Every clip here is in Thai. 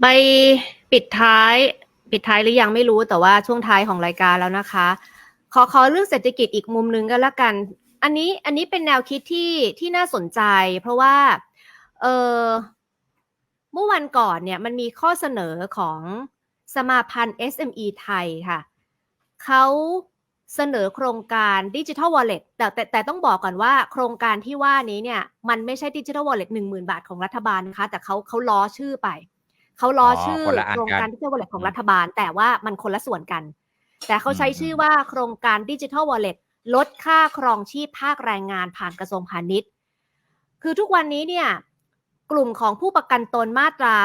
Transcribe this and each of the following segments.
ไปปิดท้าย ปิดท้ายหรือยังไม่รู้แต่ว่าช่วงท้ายของรายการแล้วนะคะ ขอขอเรื่องเศรษฐกิจอีกมุมหนึ่งก็แล้วกัน อันนี้อันนี้เป็นแนวคิดที่ที่น่าสนใจ เพราะว่าเออเมื่อวันก่อนเนี่ยมันมีข้อเสนอของสมาพันธ์ SME ไทยค่ะเขาเสนอโครงการดิจิทัลวอลเล็ตแต่แต่แต่ต้องบอกก่อนว่าโครงการที่ว่านี้เนี่ย มันไม่ใช่ดิจิทัลวอลเล็ตหนึ่งหมื่นบาทของรัฐบาลนะคะ แต่เขาเขาล้อชื่อไป เขาล้อออชื่อคนละอันโครงการกันดิจิทัลวอลเล็ตของอืมรัฐบาล แต่ว่ามันคนละส่วนกัน แต่เขาใช้อืมชื่อว่าโครงการดิจิทัลวอลเล็ตลดค่าครองชีพภาคแรงงานผ่านกระทรวงพาณิชย์ คือทุกวันนี้เนี่ยกลุ่มของผู้ประกันตนมาตรา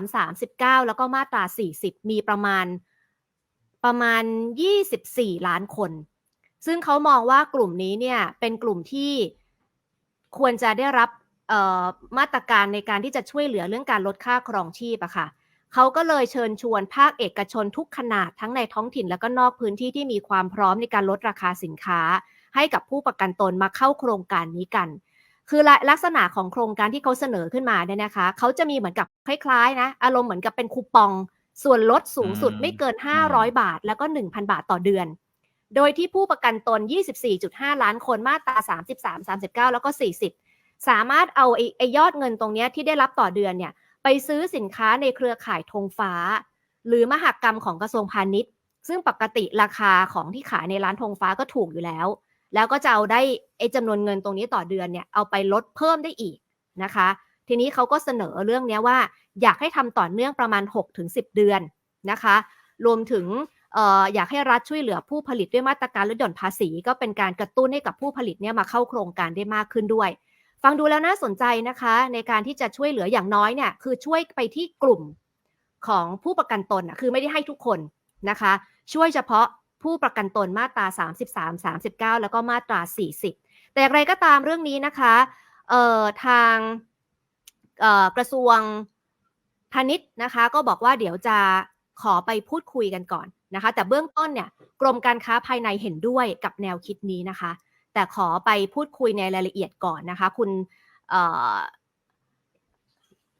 33 39 แล้วก็มาตรา 40 มีประมาณประมาณ 24 ล้านคน ซึ่งเขามองว่ากลุ่มนี้เนี่ยเป็นกลุ่มที่ควรจะได้รับเอ่อ มาตรการในการที่จะช่วยเหลือเรื่องการลดค่าครองชีพอะค่ะเขาก็เลยเชิญชวนภาคเอกชนทุกขนาดทั้งในท้องถิ่นแล้วก็นอกพื้นที่ที่มีความพร้อมในการลดราคาสินค้า ให้กับผู้ประกันตนมาเข้าโครงการนี้กัน คือละลักษณะของโครงการที่เขาเสนอขึ้นมาเนี่ยนะคะเขาจะมีเหมือนกับคล้ายๆนะอารมณ์เหมือนกับเป็นคูปอง ส่วนลดสูงสุดอืมไม่เกินอืม500 บาท แล้วก็ 1,000 บาทต่อเดือน โดยที่ผู้ประกันตน 24.5 ล้านคนมาตรา 33 39 แล้วก็ 40 สามารถเอาไอ้ไอยอดเงินตรงนี้ที่ได้รับต่อเดือนเนี่ยไปซื้อสินค้าในเครือข่ายธงฟ้า หรือมหกรรมของกระทรวงพาณิชย์ ซึ่งปกติราคาของที่ขายในร้านธงฟ้าก็ถูกอยู่แล้ว แล้วก็จะเอาได้ไอ้จำนวนเงินตรงนี้ต่อเดือนเนี่ยเอาไปลดเพิ่มได้อีกนะคะ ทีนี้เขาก็เสนอเรื่องนี้ว่า อยากให้ทำต่อเนื่องประมาณ 6-10 เดือนนะคะ รวมถึงอออยากให้รัฐช่วยเหลือผู้ผลิตด้วยมาตรการลดหย่อนภาษี ก็เป็นการกระตุ้นให้กับผู้ผลิตเนี่ยมาเข้าโครงการได้มากขึ้นด้วย ฟังดูแล้วน่าสนใจนะคะ ในการที่จะช่วยเหลืออย่างน้อยเนี่ยคือช่วยไปที่กลุ่มของผู้ประกันตนคือไม่ได้ให้ทุกคนนะคะ ช่วยเฉพาะผู้ประกันตนมาตรา 33 39 แล้วก็มาตรา 40 แต่อย่างไรก็ตามเรื่องนี้นะคะทางกระทรวงพาณิชย์นะคะก็บอกว่าเดี๋ยวจะขอไปพูดคุยกันก่อนนะคะ แต่เบื้องต้นเนี่ยกรมการค้าภายในเห็นด้วยกับแนวคิดนี้นะคะ แต่ขอไปพูดคุยในรายละเอียดก่อนนะคะ คุณเอ่อ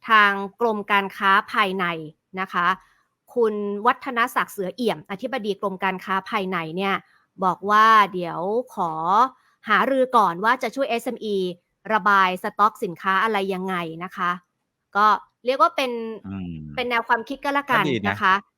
ทางกรมการค้าภายในนะคะ คุณวัฒนศักดิ์เสือเอี่ยม อธิบดีกรมการค้าภายในเนี่ยบอกว่าเดี๋ยวขอหารือก่อนว่าจะช่วย SME ระบายสต็อกสินค้าอะไรยังไงนะคะ ก็เรียกว่าเป็นอืมเป็นแนวความคิดก็แล้วกันก็ดีนะนะคะ